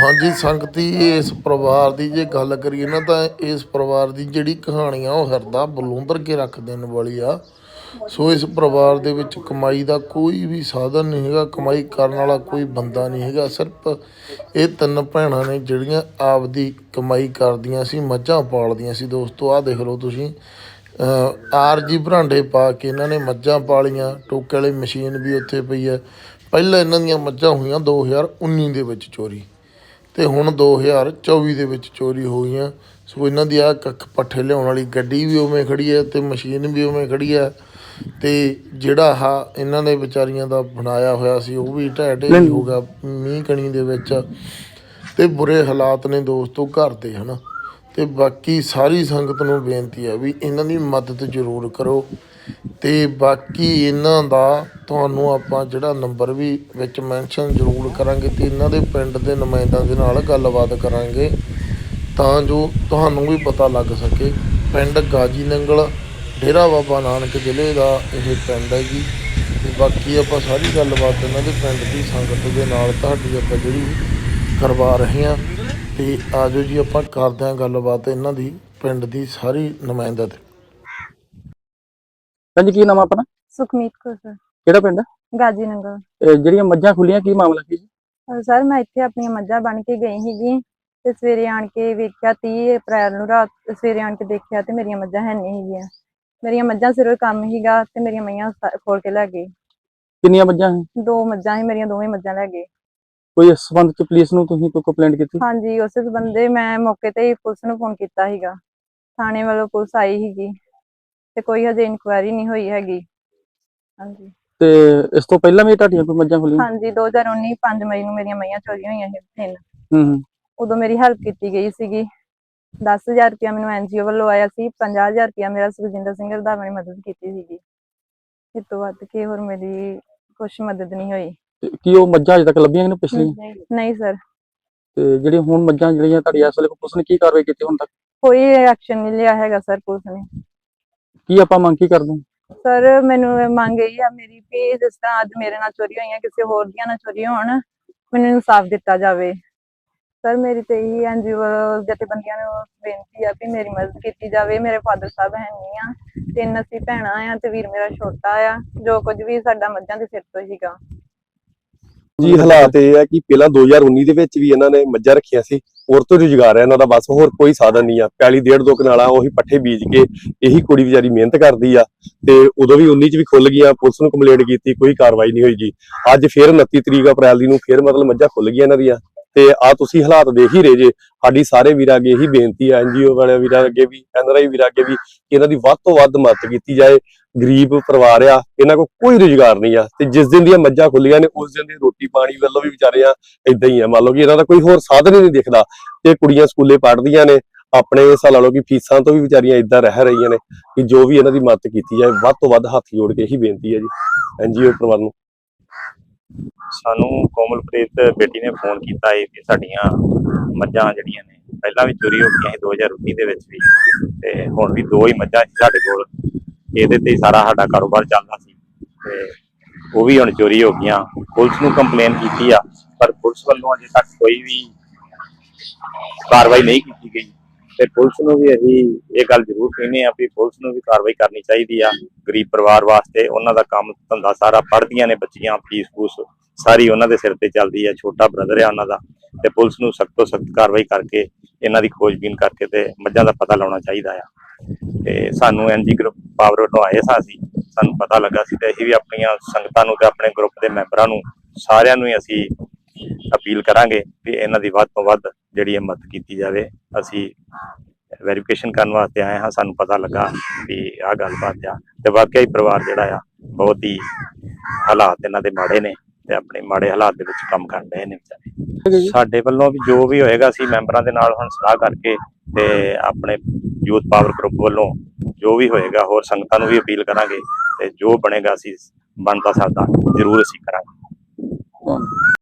ਹਾਂਜੀ, ਸੰਗਤੀ ਇਸ ਪਰਿਵਾਰ ਦੀ ਜੇ ਗੱਲ ਕਰੀਏ ਨਾ ਤਾਂ ਇਸ ਪਰਿਵਾਰ ਦੀ ਜਿਹੜੀ ਕਹਾਣੀ ਆ ਉਹ ਹਿਰਦਾ ਬਲੂੰਦਰ ਕੇ ਰੱਖ ਦੇਣ ਵਾਲੀ ਆ। ਸੋ ਇਸ ਪਰਿਵਾਰ ਦੇ ਵਿੱਚ ਕਮਾਈ ਦਾ ਕੋਈ ਵੀ ਸਾਧਨ ਨਹੀਂ ਹੈਗਾ, ਕਮਾਈ ਕਰਨ ਵਾਲਾ ਕੋਈ ਬੰਦਾ ਨਹੀਂ ਹੈਗਾ। ਸਿਰਫ ਇਹ ਤਿੰਨ ਭੈਣਾਂ ਨੇ ਜਿਹੜੀਆਂ ਆਪਦੀ ਕਮਾਈ ਕਰਦੀਆਂ ਸੀ, ਮੱਝਾਂ ਪਾਲਦੀਆਂ ਸੀ। ਦੋਸਤੋ, ਆਹ ਦੇਖ ਲਓ ਤੁਸੀਂ। ਆਰਜੀ ਭਰਾਂਡੇ ਪਾ ਕੇ ਇਹਨਾਂ ਨੇ ਮੱਝਾਂ ਪਾਲੀਆਂ। ਟੋਕੇ ਵਾਲੀ ਮਸ਼ੀਨ ਵੀ ਉੱਥੇ ਪਈ ਹੈ। ਪਹਿਲਾਂ ਇਹਨਾਂ ਦੀਆਂ ਮੱਝਾਂ ਹੋਈਆਂ 2019 ਦੇ ਵਿੱਚ ਚੋਰੀ। ਤੇ ਹੁਣ 2024 ਦੇ ਵਿੱਚ ਚੋਰੀ ਹੋ ਗਈਆਂ। ਸੋ ਇਹਨਾਂ ਦੀ ਆ ਕੱਖ ਪੱਠੇ ਲਿਆਉਣ ਵਾਲੀ ਗੱਡੀ ਵੀ ਉਵੇਂ ਖੜੀ ਹੈ ਤੇ ਮਸ਼ੀਨ ਵੀ ਉਵੇਂ ਖੜੀ ਹੈ ਤੇ ਜਿਹੜਾ ਆਹ ਇਹਨਾਂ ਨੇ ਵਿਚਾਰੀਆਂ ਦਾ ਬਣਾਇਆ ਹੋਇਆ ਸੀ ਉਹ ਵੀ ਢਹਿ ਢੇਰੀ ਹੋ ਗਿਆ ਮੀਂਹ ਕਣੀ ਦੇ ਵਿੱਚ। ਤੇ ਬੁਰੇ ਹਾਲਾਤ ਨੇ ਦੋਸਤੋ ਘਰ ਦੇ ਹਨਾ। ਤੇ ਬਾਕੀ ਸਾਰੀ ਸੰਗਤ ਨੂੰ ਬੇਨਤੀ ਹੈ ਵੀ ਇਹਨਾਂ ਦੀ ਮਦਦ ਜ਼ਰੂਰ ਕਰੋ। ਤੇ ਬਾਕੀ ਇਹਨਾਂ ਦਾ ਤੁਹਾਨੂੰ ਆਪਾਂ ਜਿਹੜਾ ਨੰਬਰ ਵੀ ਵਿੱਚ ਮੈਂਸ਼ਨ ਜ਼ਰੂਰ ਕਰਾਂਗੇ ਤੇ ਇਹਨਾਂ ਦੇ ਪਿੰਡ ਦੇ ਨੁਮਾਇੰਦਿਆਂ ਦੇ ਨਾਲ ਗੱਲਬਾਤ ਕਰਾਂਗੇ ਤਾਂ ਜੋ ਤੁਹਾਨੂੰ ਵੀ ਪਤਾ ਲੱਗ ਸਕੇ। ਪਿੰਡ ਗਾਜੀ ਨੰਗਲ ਡੇਰਾ ਬਾਬਾ ਨਾਨਕ ਜ਼ਿਲ੍ਹੇ ਦਾ ਇਹ ਪਿੰਡ ਹੈ ਜੀ। ਤੇ ਬਾਕੀ ਆਪਾਂ ਸਾਰੀ ਗੱਲਬਾਤ ਇਹਨਾਂ ਦੇ ਪਿੰਡ ਦੀ ਸੰਗਤ ਦੇ ਨਾਲ ਤੁਹਾਡੀ ਆਪਾਂ ਜਿਹੜੀ ਕਰਵਾ ਰਹੇ ਹਾਂ। ਤੇ ਆਜੋ ਜੀ ਆਪਾਂ ਕਰਦੇ ਹਾਂ ਗੱਲਬਾਤ ਇਹਨਾਂ ਦੀ ਪਿੰਡ ਦੀ ਸਾਰੀ ਨੁਮਾਇੰਦਾ ਤੇ। ਪੰਜ ਕੀ ਨਾਮ ਆ ਆਪਣਾ? ਸੁਖਮੀਤ ਕੌਰ ਸਰ। ਕਿਹੜਾ ਪਿੰਡ? ਗਾਜੀ ਨਗਰ। ਇਹ ਜਿਹੜੀਆਂ ਮੱਝਾਂ ਖੁੱਲੀਆਂ ਕੀ ਮਾਮਲਾ ਕੀ ਜੀ? ਅਹ ਸਰ ਮੈਂ ਇੱਥੇ ਆਪਣੀਆਂ ਮੱਝਾਂ ਬਣ ਕੇ ਗਈ ਸੀਗੀ ਤੇ ਸਵੇਰੇ ਆਣ ਕੇ ਵੇਖਿਆ 30 ਅਪ੍ਰੈਲ ਨੂੰ ਰਾਤ ਸਵੇਰੇ ਆਣ ਕੇ ਦੇਖਿਆ ਤੇ ਮੇਰੀਆਂ ਮੱਝਾਂ ਹੈ ਨਹੀਂ ਹੈਗੀਆਂ। ਮੇਰੀਆਂ ਮੱਝਾਂ ਸਿਰੋਂ ਕੰਮ ਹੀਗਾ ਤੇ ਮੇਰੀਆਂ ਮਈਆਂ ਖੋਲ ਕੇ ਲੈ ਗਏ। ਕਿੰਨੀਆਂ ਮੱਝਾਂ ਹੈ? ਦੋ ਮੱਝਾਂ ਸੀ ਮੇਰੀਆਂ ਦੋਵੇਂ ਮੱਝਾਂ ਲੈ ਗਏ। ਕੋਈ ਇਸ ਸੰਬੰਧ ਚ ਪੁਲਿਸ ਨੂੰ ਤੁਸੀਂ ਕੋਈ ਕੰਪਲੇਂਟ ਕੀਤੀ? ਹਾਂਜੀ ਉਸੇ ਸੰਬੰਧੇ ਮੈਂ ਮੌਕੇ ਤੇ ਹੀ ਪੁਲਿਸ ਨੂੰ ਫੋਨ ਕੀਤਾ ਸੀਗਾ। ਥਾਣੇ ਵੱਲੋਂ ਪੁਲਿਸ ਆਈ ਸੀਗੀ। ਤੇ ਕੋਈ ਹਜੇ ਇਨਕੁਆਇਰੀ ਨਹੀਂ ਹੋਈ ਹੈਗੀ। ਹਾਂਜੀ। ਤੇ ਇਸ ਤੋਂ ਪਹਿਲਾਂ ਵੀ ਤੁਹਾਡੀਆਂ ਕੋਈ ਮੱਝਾਂ ਖੁੱਲੀਆਂ? ਹਾਂਜੀ 2019 5 ਮਈ ਨੂੰ ਮੇਰੀਆਂ ਮਈਆਂ ਚੋਰੀ ਹੋਈਆਂ ਸੀ ਤਿੰਨ। ਹੂੰ ਹੂੰ। ਉਦੋਂ ਮੇਰੀ ਹੈਲਪ ਕੀਤੀ ਗਈ ਸੀਗੀ। 10000 ਰੁਪਇਆ ਮੈਨੂੰ ਐਨਜੀਓ ਵੱਲੋਂ ਆਇਆ ਸੀ 50000 ਰੁਪਇਆ ਮੇਰਾ ਸੁਖਜਿੰਦਰ ਸਿੰਘ ਰੰਧਾਵਾ ਨੇ ਮਦਦ ਕੀਤੀ ਸੀਗੀ। ਇਸ ਤੋਂ ਵੱਧ ਕੇ ਹੋਰ ਮੇਰੀ ਕੁਛ ਮਦਦ ਨਹੀਂ ਹੋਈ। ਤੇ ਕੀ ਉਹ ਮੱਝਾਂ ਅਜੇ ਤੱਕ ਲੱਭੀਆਂ ਕਿ ਨਹੀਂ ਪਿਛਲੀਆਂ? ਨਹੀਂ ਸਰ। ਤੇ ਜਿਹੜੀਆਂ ਹੁਣ ਮੱਝਾਂ ਜਿਹੜੀਆਂ ਤੁਹਾਡੀ ਇਸ ਵੇਲੇ ਪੁਲਿਸ ਨੇ ਕੀ ਕਾਰਵਾਈ ਕੀਤੀ ਹੁਣ ਤੱਕ? ਕੋਈ ਐਕਸ਼ਨ ਨਹੀਂ ਲਿਆ ਹੈਗਾ ਸਰ ਪੁਲਿਸ ਨੇ। ਕੀ ਆਪਾਂ ਮੰਗ ਕੀ ਕਰਦੇ ਹਾਂ? ਸਰ, ਮੈਨੂੰ ਇਹ ਮੰਗ ਇਹ ਆ, ਮੇਰੀ ਵੀ ਜਿਸ ਤਰ੍ਹਾਂ ਅੱਜ ਮੇਰੇ ਨਾਲ ਚੋਰੀ ਹੋਈਆਂ, ਕਿਸੇ ਹੋਰ ਦੀਆਂ ਨਾਲ ਚੋਰੀ ਹੋਣ, ਮੈਨੂੰ ਇਨਸਾਫ ਦਿੱਤਾ ਜਾਵੇ ਸਰ, ਮੇਰੀ ਤੇ ਇਹੀ ਐਨਜੀਓ ਜਥੇਬੰਦੀਆਂ ਨੂੰ ਬੇਨਤੀ ਆ ਵੀ ਮੇਰੀ ਮਦਦ ਕੀਤੀ ਜਾਵੇ, ਮੇਰੇ ਫਾਦਰ ਸਾਹਿਬ ਹੈ ਨਹੀਂ ਆ, ਤਿੰਨ ਅਸੀਂ ਭੈਣਾਂ ਆ ਤੇ ਵੀਰ ਮੇਰਾ ਛੋਟਾ ਆ, ਜੋ ਕੁਝ ਵੀ ਸਾਡਾ ਮੱਝਾਂ ਦੇ ਸਿਰ ਤੋਂ ਹੀਗਾ ਜੀ, ਹਾਲਾਤ ਇਹ ਹੈ ਕਿ ਪਹਿਲਾਂ 2019 ਦੇ ਵਿੱਚ ਵੀ ਇਹਨਾਂ ਨੇ ਮੱਝਾਂ ਰੱਖੀਆਂ ਸੀ, ਹੋਰ ਤੋਂ ਰੁਜ਼ਗਾਰ ਹੈ ਇਹਨਾਂ ਦਾ ਬਸ, ਹੋਰ ਕੋਈ ਸਾਧਨ ਨਹੀਂ ਆ। ਪੈਲੀ ਡੇਢ ਦੋ ਕਨਾਲਾ ਉਹੀ ਪੱਠੇ ਬੀਜ ਕੇ ਇਹੀ ਕੁੜੀ ਵਿਚਾਰੀ ਮਿਹਨਤ ਕਰਦੀ ਆ ਤੇ ਉਦੋਂ ਵੀ 19 ਚ ਵੀ ਖੁੱਲ ਗਈਆਂ, ਪੁਲਿਸ ਨੂੰ ਕੰਪਲੇਂਟ ਕੀਤੀ, ਕੋਈ ਕਾਰਵਾਈ ਨਹੀਂ ਹੋਈ ਜੀ। ਅੱਜ ਫਿਰ 29 ਤਰੀਕ ਅਪ੍ਰੈਲ ਦੀ ਨੂੰ ਫੇਰ ਮਤਲਬ ਮੱਝਾਂ ਖੁੱਲ ਗਈਆਂ ਇਹਨਾਂ ਦੀਆਂ। ਤੇ ਆ ਤੁਸੀਂ ਹਾਲਾਤ ਦੇਖ ਹੀ ਰਹੇ ਜੇ। ਸਾਡੀ ਸਾਰੇ ਵੀਰਾਂ ਅੱਗੇ ਇਹੀ ਬੇਨਤੀ ਹੈ ਐਨਜੀਓ ਵਾਲੇ ਵੀਰਾਂ ਅੱਗੇ ਵੀ ਐਨਆਰਆਈ ਵੀਰਾਂ ਅੱਗੇ ਵੀ ਕਿ ਇਹਨਾਂ ਦੀ ਵੱਧ ਤੋਂ ਵੱਧ ਮਦਦ ਕੀਤੀ ਜਾਏ। ਗਰੀਬ ਪਰਿਵਾਰ ਆ, ਇਹਨਾਂ ਕੋਲ ਕੋਈ ਰੁਜ਼ਗਾਰ ਨਹੀਂ ਆ। ਤੇ ਜਿਸ ਦਿਨ ਦੀਆਂ ਮੱਝਾਂ ਖੁੱਲੀਆਂ ਨੇ, ਉਸ ਦਿਨ ਦੀ ਰੋਟੀ ਪਾਣੀ ਵੱਲੋਂ ਵੀ ਵਿਚਾਰੇ ਆ ਇਦਾਂ ਹੀ ਆ। ਮੰਨ ਲਓ ਕਿ ਇਹਨਾਂ ਦਾ ਕੋਈ ਹੋਰ ਸਾਧਨ ਹੀ ਨਹੀਂ ਦਿਖਦਾ। ਤੇ ਕੁੜੀਆਂ ਸਕੂਲੇ ਪੜ੍ਹਦੀਆਂ ਨੇ, ਆਪਣੇ ਹਿਸਾਬ ਲਾ ਲਓ ਕਿ ਫੀਸਾਂ ਤੋਂ ਵੀ ਵਿਚਾਰੀਆਂ ਇਦਾਂ ਰਹਿ ਰਹੀਆਂ ਨੇ ਕਿ ਜੋ ਵੀ ਇਹਨਾਂ ਦੀ ਮਦਦ ਕੀਤੀ ਜਾਏ, ਵੱਧ ਤੋਂ ਵੱਧ ਹੱਥ ਜੋੜ ਕੇ ਇਹੀ ਬੇਨਤੀ ਹੈ ਜੀ। ਐਨਜੀਓ ਪਰਿਵਾਰ ਨੂੰ ਸਾਨੂੰ ਕੋਮਲਪ੍ਰੀਤ ਬੇਟੀ ਨੇ ਫੋਨ ਕੀਤਾ ਹੈ ਕਿ ਸਾਡੀਆਂ ਮੱਝਾਂ ਜਿਹੜੀਆਂ ਨੇ, ਪਹਿਲਾਂ ਵੀ ਚੋਰੀ ਹੋ ਗਈਆਂ ਸੀ 2019 ਦੇ ਵਿੱਚ ਵੀ ਤੇ ਹੁਣ ਵੀ ਦੋ ਹੀ ਮੱਝਾਂ ਸੀ ਸਾਡੇ ਕੋਲ। ਇਹਦੇ ਤੇ ਸਾਰਾ ਸਾਡਾ ਕਾਰੋਬਾਰ ਚੱਲਦਾ ਸੀ ਤੇ ਉਹ ਵੀ ਹੁਣ ਚੋਰੀ ਹੋ ਗਈਆਂ। ਪੁਲਿਸ ਨੂੰ ਕੰਪਲੇਨ ਕੀਤੀ ਆ, ਪਰ ਪੁਲਿਸ ਵੱਲੋਂ ਅਜੇ ਤੱਕ ਕੋਈ ਵੀ ਕਾਰਵਾਈ ਨਹੀਂ ਕੀਤੀ ਗਈ। ਤੇ ਪੁਲਿਸ ਨੂੰ ਵੀ ਅਸੀਂ ਇਹ ਗੱਲ ਜ਼ਰੂਰ ਕਹਿੰਦੇ ਆ ਵੀ ਪੁਲਿਸ ਨੂੰ ਵੀ ਕਾਰਵਾਈ ਕਰਨੀ ਚਾਹੀਦੀ ਆ। ਗਰੀਬ ਪਰਿਵਾਰ ਵਾਸਤੇ ਉਹਨਾਂ ਦਾ ਕੰਮ ਧੰਦਾ ਸਾਰਾ ਪੜ੍ਹਦੀਆਂ ਨੇ ਬੱਚੀਆਂ, ਫੀਸ ਫੂਸ ਸਾਰੀ ਉਹਨਾਂ ਦੇ ਸਿਰ ਤੇ ਚੱਲਦੀ ਆ, ਛੋਟਾ ਬ੍ਰਦਰ ਆ ਉਹਨਾਂ ਦਾ। ਤੇ ਪੁਲਿਸ ਨੂੰ ਸਖਤ ਤੋਂ ਸਖਤ ਕਾਰਵਾਈ ਕਰਕੇ ਇਹਨਾਂ ਦੀ ਖੋਜਬੀਨ ਕਰਕੇ ਤੇ ਮੱਝਾਂ ਦਾ ਪਤਾ ਲਾਉਣਾ ਚਾਹੀਦਾ ਆ। ਤੇ ਸਾਨੂੰ ਐਨਜੀ ਗਰੁੱਪ ਪਾਵਰ ਵੱਲੋਂ ਆਏ ਸਾਂ ਅਸੀਂ, ਸਾਨੂੰ ਪਤਾ ਲੱਗਾ ਸੀ ਤੇ ਅਸੀਂ ਵੀ ਆਪਣੀਆਂ ਸੰਗਤਾਂ ਨੂੰ ਤੇ ਆਪਣੇ ਗਰੁੱਪ ਦੇ ਮੈਂਬਰਾਂ ਨੂੰ ਸਾਰਿਆਂ ਨੂੰ ਹੀ ਅਸੀਂ ਅਪੀਲ ਕਰਾਂਗੇ ਕਿ ਇਹਨਾਂ ਦੀ ਵੱਧ ਤੋਂ ਵੱਧ ਜਿਹੜੀ ਹੈ ਮਦਦ ਕੀਤੀ ਜਾਵੇ, ਅਸੀਂ ਵੈਰੀਫਿਕੇਸ਼ਨ ਕਰਨ ਵਾਸਤੇ ਆਏ ਹਾਂ, ਸਾਨੂੰ ਪਤਾ ਲੱਗਾ ਵੀ ਆਹ ਗੱਲਬਾਤ ਆ ਤੇ ਵਾਕਿਆ ਹੀ ਪਰਿਵਾਰ ਜਿਹੜਾ ਆ, ਬਹੁਤ ਹੀ ਹਾਲਾਤ ਇਹਨਾਂ ਦੇ ਮਾੜੇ ਨੇ ਤੇ ਆਪਣੇ ਮਾੜੇ ਹਾਲਾਤ ਦੇ ਵਿੱਚ ਕੰਮ ਕਰ ਰਹੇ ਨੇ ਵਿਚਾਰੇ। ਸਾਡੇ ਵੱਲੋਂ ਵੀ ਜੋ ਵੀ ਹੋਏਗਾ, ਅਸੀਂ ਮੈਂਬਰਾਂ ਦੇ ਨਾਲ ਹੁਣ ਸਲਾਹ ਕਰਕੇ ਤੇ ਆਪਣੇ ਯੂਥ ਪਾਵਰ ਗਰੁੱਪ ਵੱਲੋਂ ਜੋ ਵੀ ਹੋਏਗਾ, ਹੋਰ ਸੰਗਤਾਂ ਨੂੰ ਵੀ ਅਪੀਲ ਕਰਾਂਗੇ ਤੇ ਜੋ ਬਣੇਗਾ, ਅਸੀਂ ਬਣਦਾ ਸਾਡਾ ਜ਼ਰੂਰ ਅਸੀਂ ਕਰਾਂਗੇ।